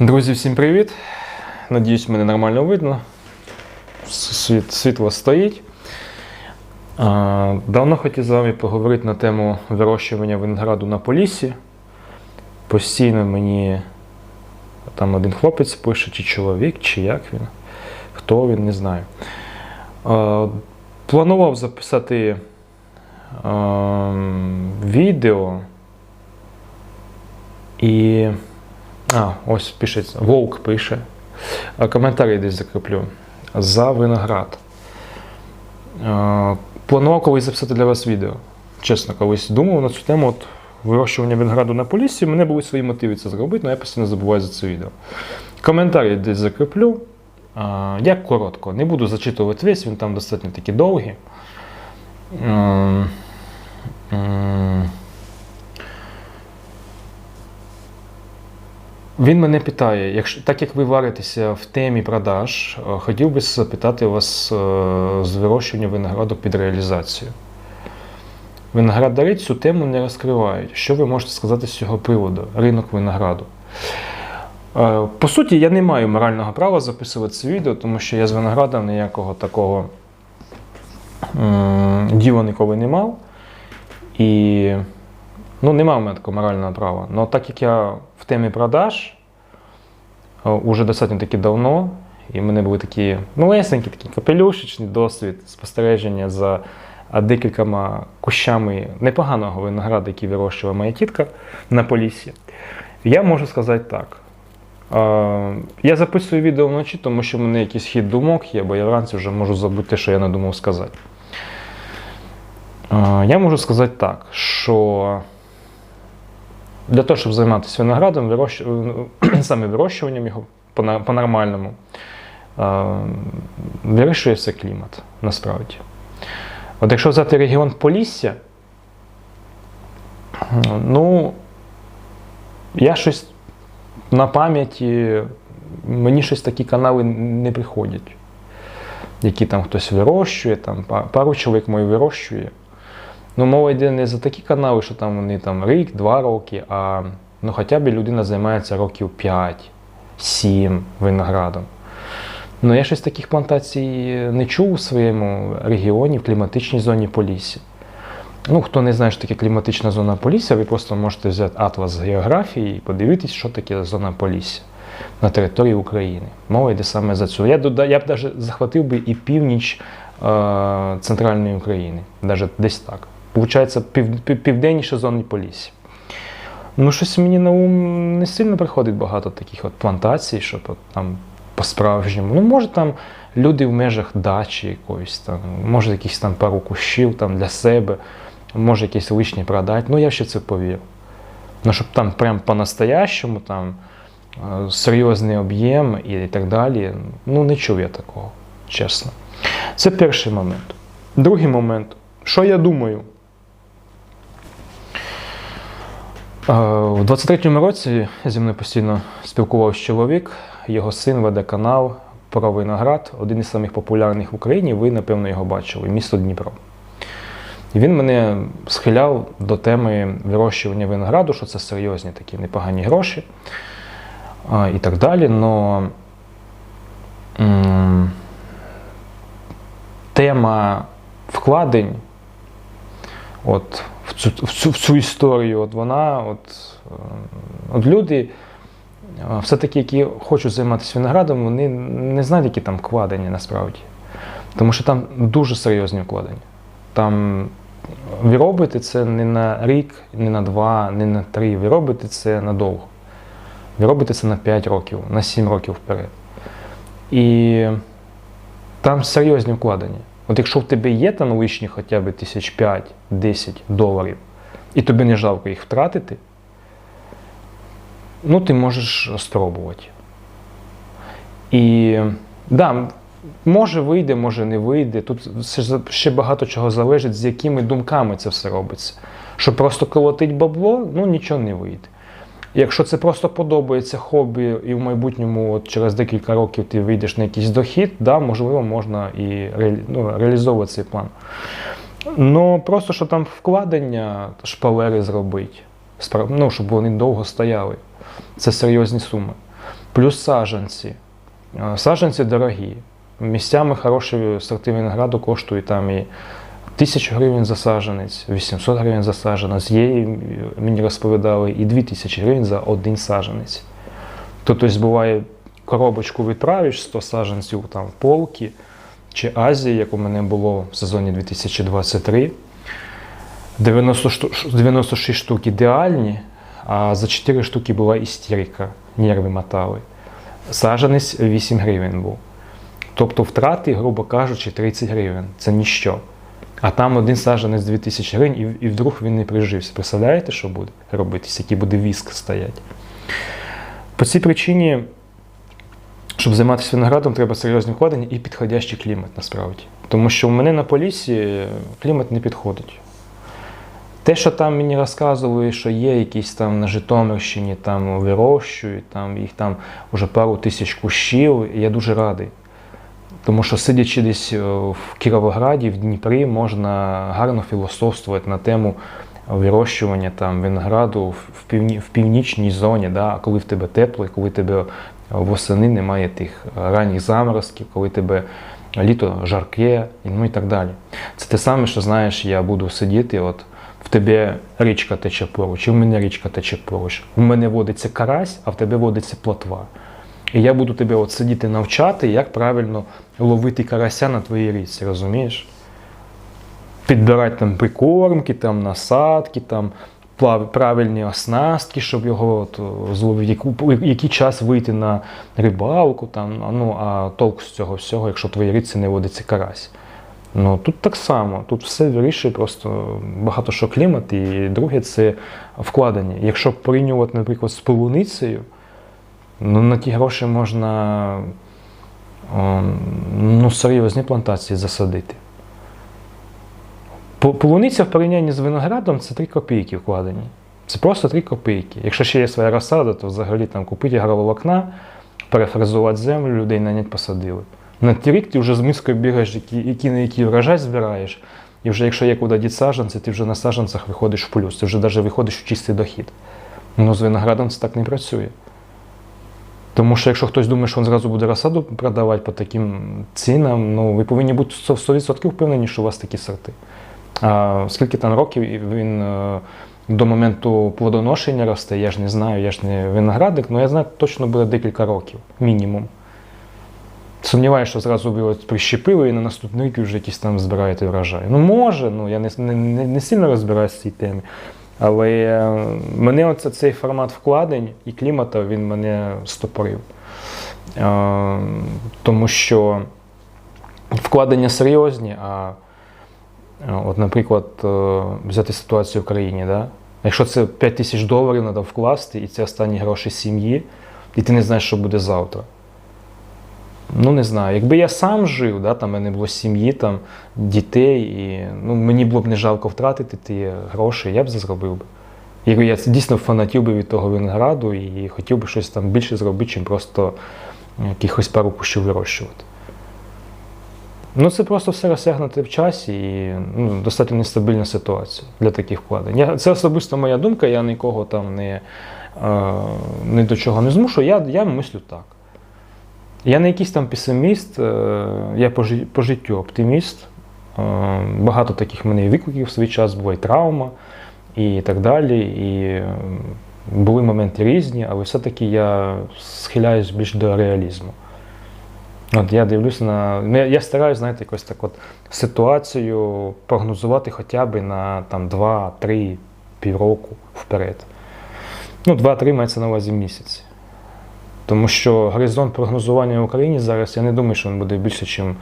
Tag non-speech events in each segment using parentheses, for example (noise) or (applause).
Друзі, всім привіт! Надіюсь, мене нормально видно. Світ, світло стоїть. Давно хотів з вами поговорити на тему вирощування винограду на Поліссі. Постійно мені там один хлопець пише, чи чоловік, чи як він, хто він, не знаю. Планував записати а, відео і. А, ось пише, Вовк пише. А, Коментарі десь закріплю. За виноград. Е, Планував колись записати для вас відео. Чесно, колись думав на цю тему от, вирощування винограду на полісі. Мене були свої мотиви це зробити, але я постійно забуваю за це відео. Коментарі десь закріплю. Е, Я коротко, не буду зачитувати весь, він там достатньо таки довгий. Він мене питає, якщо так як ви варитеся в темі продаж, е, хотів би запитати вас е, з вирощування винограду під реалізацію. Виноградарі цю тему не розкривають. Що ви можете сказати з цього приводу? Ринок винограду. Е, По суті, я не маю морального права записувати це відео, тому що я з виноградом ніякого такого діла ніколи не мав. І Ну, нема в мене такого морального права. Але так як я в темі продаж е, уже достатньо таки давно, і в мене були такі малесенькі, такі капелюшечний досвід спостереження за декількома кущами непоганого винограду, який вирощувала моя тітка на Поліссі, я можу сказати так. Е, Я записую відео вночі, тому що в мене якийсь хід думок є, бо я вранці вже можу забути що я надумав сказати. Е, Я можу сказати так, що для того, щоб займатися виноградом, вирощ... (clears throat) саме вирощуванням його по- по-нормальному, е, вирішує все клімат насправді. От якщо взяти регіон Полісся, ну, я щось на пам'яті, мені щось такі канали не приходять, які там хтось вирощує, там пару чоловік мої вирощує. Ну, мова йде не за такі канали, що там вони там рік, два роки, а ну, хоча б людина займається років 5-7 виноградом. Ну, я щось таких плантацій не чув у своєму регіоні, в кліматичній зоні Полісся. Ну, хто не знає, що таке кліматична зона Полісся, ви просто можете взяти атлас з географії і подивитись, що таке зона Полісся на території України. Мова йде саме за цю. Я, я б навіть захватив би і північ е, центральної України, навіть десь так. Получається, пів, пів, південніше зони Полісся. Ну, щось мені на ум не сильно приходить багато таких от плантацій, щоб от там по-справжньому. Ну, може там люди в межах дачі якоїсь там, може якісь там пару кущів там для себе, може якісь лишні продати. Ну, я ще це повірю. Ну, щоб там прям по-настоящому, там е, серйозний об'єм і так далі. Ну, не чув я такого, чесно. Це перший момент. Другий момент. Що я думаю? Е, У 23-му році зі мною постійно спілкувався чоловік, його син веде канал про виноград, один із самих популярних в Україні. Ви, напевно, його бачили, місто Дніпро. І він мене схиляв до теми вирощування винограду, що це серйозні такі непогані гроші і так далі. Но тема вкладень от, в, цю, в, цю, в цю історію, от вона, от, е, от люди, е, все-таки, які хочуть займатися виноградом, вони не знають, які там вкладення насправді. Тому що там дуже серйозні вкладення. Там ви робите це не на рік, не на два, не на три. Ви робите це надовго. Ви робите це на 5 років, на 7 років вперед. І там серйозні вкладення. От якщо в тебе є там лишні хоча б тисяч 5-10 доларів, і тобі не жалко їх втратити, ну ти можеш спробувати. І да, може вийде, може не вийде. Тут все ще багато чого залежить, з якими думками це все робиться. Що просто колотить бабло, ну нічого не вийде. Якщо це просто подобається хобі, і в майбутньому от через декілька років ти вийдеш на якийсь дохід, да, можливо, можна і реалі- ну, реалізовувати цей план. Ну просто що там вкладення, шпалери зробити, ну, щоб вони довго стояли. Це серйозні суми. Плюс саджанці. Е, Саджанці дорогі. Місцями хороші сорти винограду коштують там і 1000 гривень за саджанець, 800 гривень за саджанець. Є, мені розповідали, і 2000 гривень за один саджанець. Тобто буває, коробочку відправиш 100 саджанців там полки чи Азії, як у мене було в сезоні 2023. 90 96 штук ідеальні, а за 4 штуки була істерика, нерви мотали. Саджанець 8 гривень був. Тобто втрати, грубо кажучи, 30 гривень. Це ніщо. А там один саджанець 2000 гривень, і, і вдруг він не прижився. Представляєте, що буде робитися, який буде віск стоять? По цій причині, щоб займатися виноградом, треба серйозні вкладення і підходящий клімат насправді. Тому що в мене на полісі клімат не підходить. Те, що там мені розказували, що є якісь там на Житомирщині там вирощують, там їх там вже пару тисяч кущів, я дуже радий. Тому що сидячи десь е, в Кіровограді, в Дніпрі, можна гарно філософствувати на тему вирощування там винограду в, півні, в північній зоні, да, коли в тебе тепло, коли тебе восени немає тих ранніх заморозків, коли тебе літо жарке, ну і так далі. Це те саме, що знаєш, я буду сидіти, от в тебе річка тече поруч, і в мене річка тече поруч. У мене водиться карась, а в тебе водиться плотва. І я буду тебе от сидіти навчати, як правильно ловити карася на твоїй річці, розумієш? Підбирати там прикормки, там насадки, там правильні оснастки, щоб його от, зловити, яку, який час вийти на рибалку, там, ну, а толк з цього всього, якщо в твоїй не водиться карась. Ну тут так само, тут все вирішує просто багато що клімат, і друге це вкладення. Якщо порівнювати, наприклад, з полуницею, ну на ті гроші можна о, ну, серйозні плантації засадити. Полуниця в порівнянні з виноградом це 3 копійки вкладені. Це просто 3 копійки. Якщо ще є своя розсада, то взагалі там купити агроволокна, перефразувати землю, людей нанять посадили. На ті рік ти вже з мискою бігаєш, які, які на який врожай збираєш, і вже якщо є куди діти саджанці, ти вже на саджанцях виходиш в плюс, ти вже навіть виходиш в чистий дохід. Ну, з виноградом це так не працює. Тому що якщо хтось думає, що він зразу буде розсаду продавати по таким цінам, ну ви повинні бути 100% впевнені, що у вас такі сорти. А скільки там років він е, до моменту плодоношення росте, я ж не знаю, я ж не виноградник, але я знаю, точно буде декілька років, мінімум. Сумніваюся, що зразу от прищепили і на наступний рік вже якісь там збираєте врожай. Ну, може, ну я не, не, не сильно розбираюся в цій темі. Але е, мене оце, цей формат вкладень і клімату він мене стопорив. Е, тому що вкладення серйозні, а е, от, наприклад, взяти ситуацію в країні, да? якщо це 5 тисяч доларів треба вкласти, і це останні гроші сім'ї, і ти не знаєш, що буде завтра. Ну, не знаю. Якби я сам жив, да, там мене було сім'ї, там, дітей, і ну, мені було б не жалко втратити ті гроші, я б це зробив би. Якби я дійсно фанатів би від того винограду і хотів би щось там більше зробити, чим просто якихось пару кущів вирощувати. Ну, це просто все розтягнуте в часі і ну, достатньо нестабільна ситуація для таких вкладень. Я, це особисто моя думка, я нікого там не, е, ні до чого не змушую, я, я мислю так. Я не якийсь там песиміст, е, я по, жи- по життю оптиміст. Е, Багато таких мене викликів в свій час була і травма, і так далі. І були моменти різні, але все-таки я схиляюсь більш до реалізму. От я дивлюся на. ну, Я, стараюся, знаєте, якось так от ситуацію прогнозувати хоча б на там, 2-3 півроку вперед. Ну, 2-3 мається на увазі місяць. Тому що горизонт прогнозування в Україні зараз, я не думаю, що він буде більше, ніж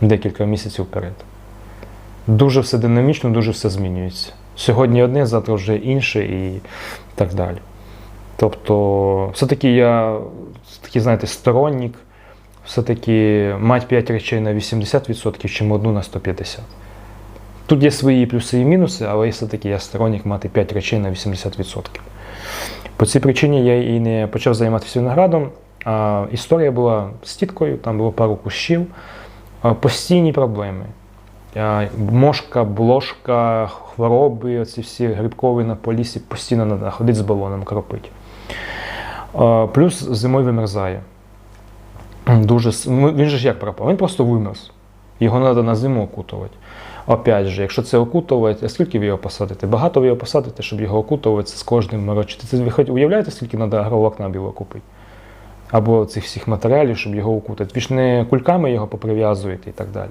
декілька місяців вперед. Дуже все динамічно, дуже все змінюється. Сьогодні одне, завтра вже інше і так далі. Тобто, все-таки я такий, знаєте, сторонник, все-таки мати 5 речей на 80%, чим одну на 150%. Тут є свої плюси і мінуси, але все-таки я сторонник мати 5 речей на 80%. По цій причині я і не почав займатися виноградом. А історія була з тіткою, там було пару кущів, постійні проблеми. Мошка, блошка, хвороби, оці всі грибкові на полісі, постійно треба ходити з балоном кропити. А, Плюс зимою вимерзає. Дуже, ну, він же ж як пропав? Він просто вимерз. Його треба на зиму окутувати. Опять же, якщо це окутувати, а скільки ви його посадите? Багато ви його посадите, щоб його окутувати з кожним морочити. Це ви хоч уявляєте, скільки треба агроволокна білого купити? Або цих всіх матеріалів, щоб його окутати. Ви ж не кульками його поприв'язуєте і так далі.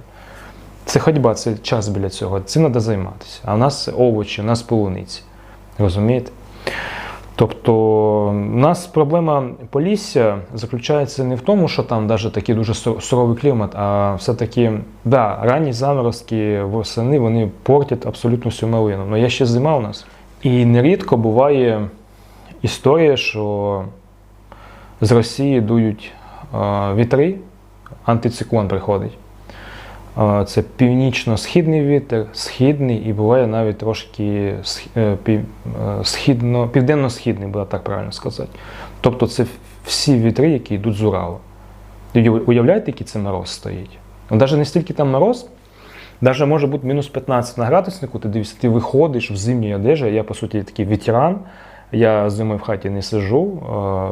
Це ходьба, це час біля цього. Цим треба займатися. А в нас овочі, у нас полуниці. Розумієте? Тобто, у нас проблема Полісся заключається не в тому, що там навіть такий дуже суровий клімат, а все-таки, да, ранні заморозки восени вони портять абсолютно всю малину. Але є ще зима у нас. І нерідко буває історія, що з Росії дують вітри, антициклон приходить. Це північно-східний вітер, східний і буває навіть трошки е, е, східно, південно-східний, буде так правильно сказати. Тобто це всі вітри, які йдуть з Уралу. Уявляєте, який це мороз стоїть? Навіть не стільки там мороз, навіть може бути мінус 15 на градуснику, ти дивишся, ти виходиш в зимній одежі, я по суті такий ветеран. Я зимою в хаті не сижу,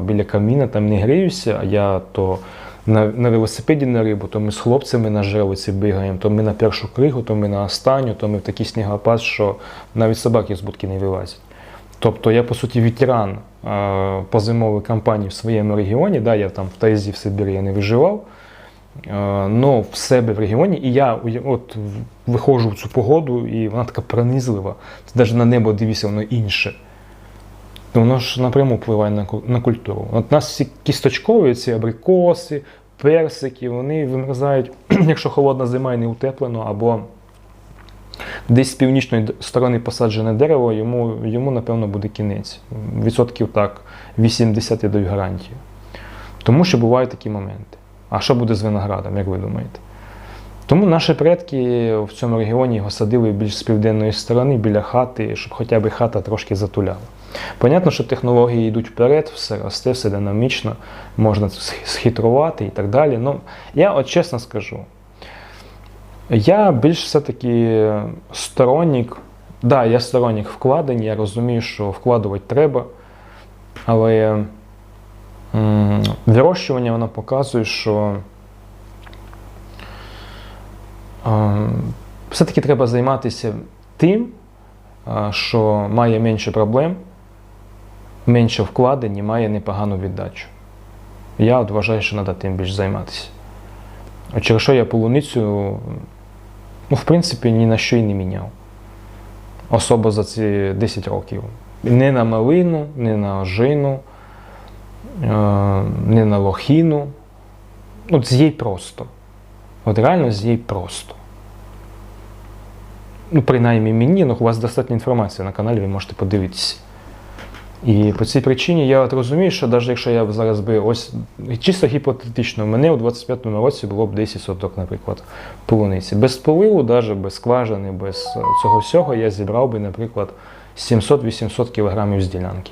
біля каміна там не гріюся, я то на, на велосипеді на рибу, то ми з хлопцями на желиці бігаємо, то ми на першу кригу, то ми на останню, то ми в такий снігопад, що навіть собаки з будки не вилазять. Тобто я, по суті, ветеран е, по зимовій кампанії в своєму регіоні, да, я там в Тайзі, в Сибірі я не виживав, е, в себе в регіоні, і я от виходжу в цю погоду, і вона така пронизлива. Ти навіть на небо дивишся, воно інше. То воно ж напряму впливає на, культуру. От нас всі кісточкові, ці абрикоси, персики, вони вимерзають, (clears throat) якщо холодна зима і не утеплено, або десь з північної сторони посаджене дерево, йому, йому напевно буде кінець. Відсотків так, 80 я даю гарантію. Тому що бувають такі моменти. А що буде з виноградом, як ви думаєте? Тому наші предки в цьому регіоні його садили більш з південної сторони, біля хати, щоб хоча б хата трошки затуляла. Понятно, що технології йдуть вперед, все росте, все динамічно, можна схитрувати і так далі. Ну, я от чесно скажу, я більш все-таки сторонник, да, я сторонник вкладень, я розумію, що вкладувати треба, але вирощування воно показує, що все-таки треба займатися тим, що має менше проблем, менше вкладень і має непогану віддачу. Я от вважаю, що треба тим більш займатися. Через що я полуницю, ну, в принципі, ні на що й не міняв. Особо за ці 10 років. Не на малину, не на ожину, е, не на лохіну. От з їй просто. От реально з їй просто. Ну, принаймні мені, ну, у вас достатньо інформації на каналі, ви можете подивитися. І по цій причині я от розумію, що навіть якщо я зараз би ось чисто гіпотетично, мене у 25-му році було б 10 соток, наприклад, полуниці. Без поливу, навіть без скважини, без е, цього всього я зібрав би, наприклад, 700-800 кілограмів з ділянки.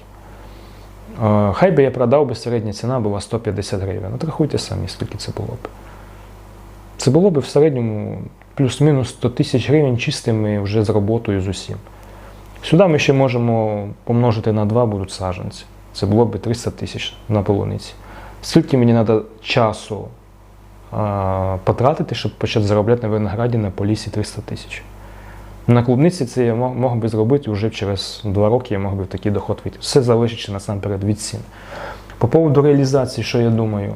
Е, Хай би я продав би середня ціна була 150 гривень. От рахуйте самі, скільки це було б. Це було б в середньому плюс-мінус 100 тисяч гривень чистими вже з роботою з усім. Сюди ми ще можемо помножити на 2 будуть саджанці. Це було б 300 тисяч на полуниці. Скільки мені треба часу а, потратити, щоб почати заробляти на винограді на полісі 300 тисяч? На клубниці це я мог, би зробити вже через 2 роки, я мог би в такий доход вийти. Все залежить насамперед від цін. По поводу реалізації, що я думаю?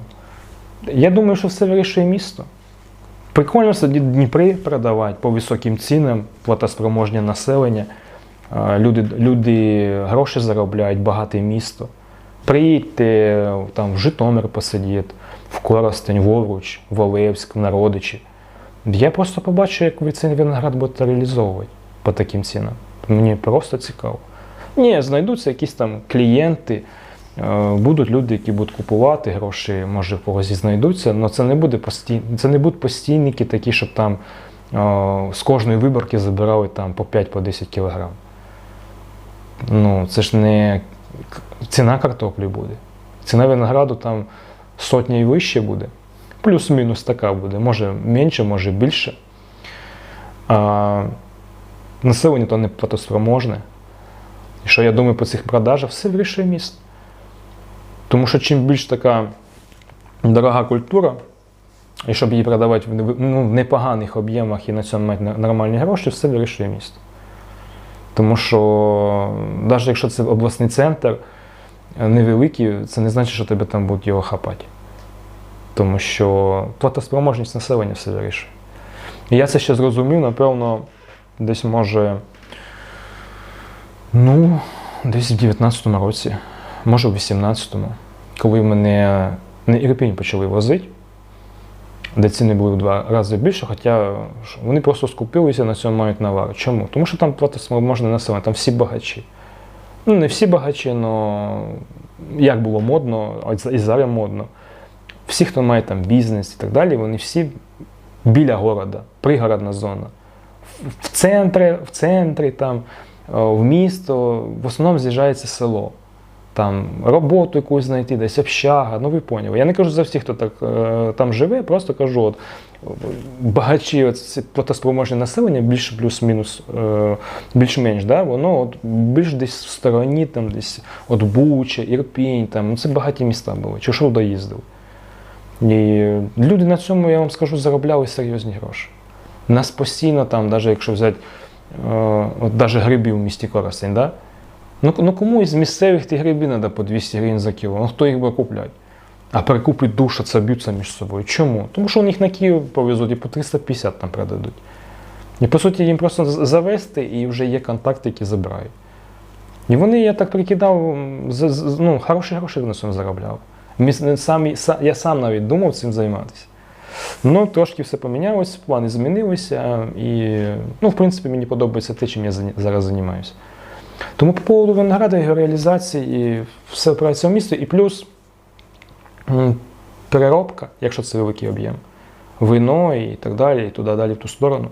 Я думаю, що все вирішує місто. Прикольно сидіти в Дніпрі продавати по високим цінам, платоспроможне населення. Люди, люди гроші заробляють, багате місто. Приїдьте там, в Житомир посидіти, в Коростень, в Овруч, в Олевськ, в Народичі. Я просто побачу, як ви цей виноград будете реалізовувати по таким цінам. Мені просто цікаво. Ні, знайдуться якісь там клієнти, е, будуть люди, які будуть купувати, гроші, може, в когось і знайдуться, але це не буде постій... це не будуть постійники такі, щоб там е, з кожної виборки забирали там по 5-10 кілограм. Ну, це ж не ціна картоплі буде. Ціна винограду там сотня і вище буде. Плюс-мінус така буде. Може менше, може більше. А, населення то не платоспроможне. І що я думаю по цих продажах, все вирішує місто. Тому що чим більш така дорога культура, і щоб її продавати в ну, в непоганих об'ємах і на цьому мати нормальні гроші, все вирішує місто. Тому що навіть якщо це обласний центр е, невеликий, це не значить, що тебе там будуть його хапати. Тому що платоспроможність населення все вирішує. І я це ще зрозумів, напевно, десь може, ну, десь в 19-му році, може в 18-му, коли мене не Ірпінь почали возити, де ціни були в два рази більше, хоча вони просто скупилися на цьому мають навар. Чому? Тому що там платоспроможне населення, там всі багачі. Ну, не всі багачі, але як було модно, і зараз модно. Всі, хто має там бізнес і так далі, вони всі біля города, пригородна зона. В- центрі, в центрі там, в місто, в основному з'їжджається село. Там роботу якусь знайти, десь общага, ну ви поняли. Я не кажу за всіх, хто так е, там живе, просто кажу, от, багачі, от, населення, більше плюс-мінус, е, більш-менш, да, воно от, більш десь в стороні, там, десь от Буча, Ірпінь, там, ну, це багаті міста були, чи що доїздили. І люди на цьому, я вам скажу, заробляли серйозні гроші. Нас постійно там, навіть якщо взяти е, от даже грибів в місті Коростень, да? Ну, ну кому із місцевих ті гриби треба по 200 гривень за кіло? Ну хто їх буде купляти? А перекупить душаться, б'ються між собою. Чому? Тому що у них на Київ повезуть і по 350 там продадуть. І по суті їм просто завести і вже є контакти, які забирають. І вони, я так прикидав, ну, хороші гроші на цьому са- я сам навіть думав цим займатися. Ну, трошки все помінялося, плани змінилися, і, ну, в принципі, мені подобається те, чим я зараз займаюся. Тому по поводу винограда, його реалізації, і все опирається в місто, і плюс переробка, якщо це великий об'єм, вино і так далі, і туди далі в ту сторону,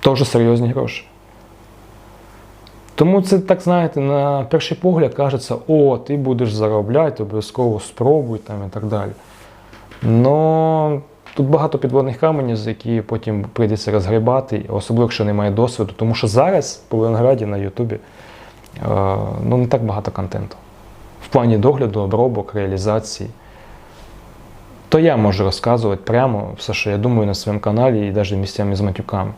теж серйозні гроші. Тому це так, знаєте, на перший погляд кажеться, о, ти будеш заробляти, обов'язково спробуй там і так далі. Но тут багато підводних каменів, з які потім прийдеться розгрібати, особливо якщо немає досвіду. Тому що зараз по Винограді на Ютубі е, ну, не так багато контенту. В плані догляду, обробок, реалізації. То я можу розказувати прямо все, що я думаю на своєму каналі і навіть місцями з матюками.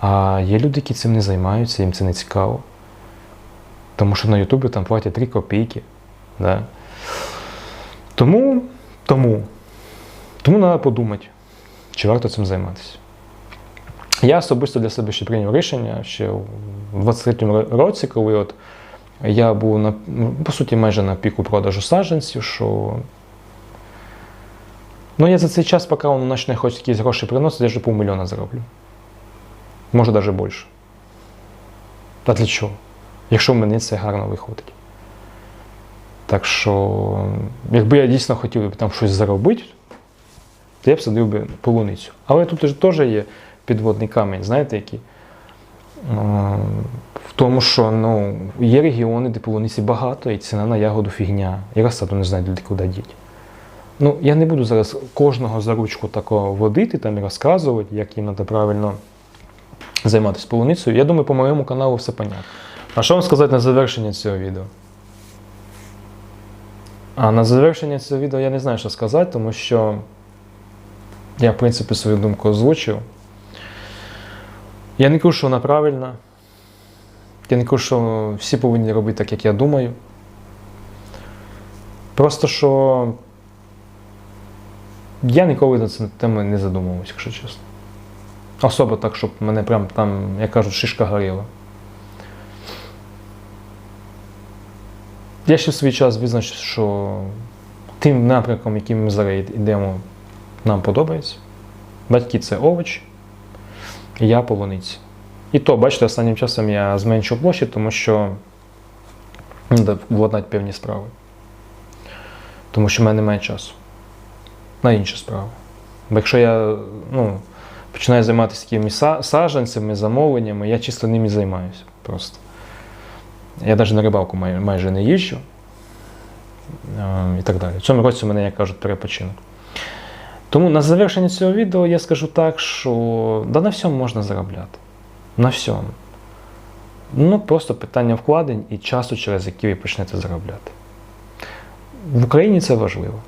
А є люди, які цим не займаються, їм це не цікаво. Тому що на Ютубі там платять 3 копійки. Да? Тому, тому, тому треба подумати, чи варто цим займатися. Я особисто для себе ще прийняв рішення ще у 23-му році, коли от я був на, по суті майже на піку продажу саджанців, що ну, я за цей час, поки воно почне хоч якісь гроші приносити, я вже півмільйона зароблю. Може навіть більше. А для чого? Якщо в мене це гарно виходить. Так що, якби я дійсно хотів там щось заробити, то я б садив би полуницю. Але тут теж є підводний камінь, знаєте, який? Ем, В тому, що ну, є регіони, де полуниці багато, і ціна на ягоду фігня. І розсаду не знають люди, куди діти. Ну, я не буду зараз кожного за ручку такого водити там і розказувати, як їм треба правильно займатися полуницею. Я думаю, по моєму каналу все понятно. А що вам сказати на завершення цього відео? А на завершення цього відео я не знаю, що сказати, тому що я, в принципі, свою думку озвучив. Я не кажу, що вона правильна. Я не кажу, що всі повинні робити так, як я думаю. Просто що я ніколи на цю тему не задумувався, якщо чесно. Особо так, щоб мене прям там, як кажуть, шишка горіла. Я ще в свій час визначив, що тим напрямком, яким ми зараз йдемо, нам подобається. Батьки це овочі, я полуниці. І то, бачите, останнім часом я зменшив площі, тому що треба певні справи. Тому що в мене немає часу на інші справи. Бо якщо я ну, починаю займатися такими са- саджанцями, замовленнями, я чисто ними займаюся просто. Я навіть на рибалку май- майже не їжджу і так далі. В цьому році у мене, як кажуть, перепочинок. Тому на завершення цього відео я скажу так, що да на всьому можна заробляти. На всьому. Ну, просто питання вкладень і часу, через який ви почнете заробляти. В Україні це важливо.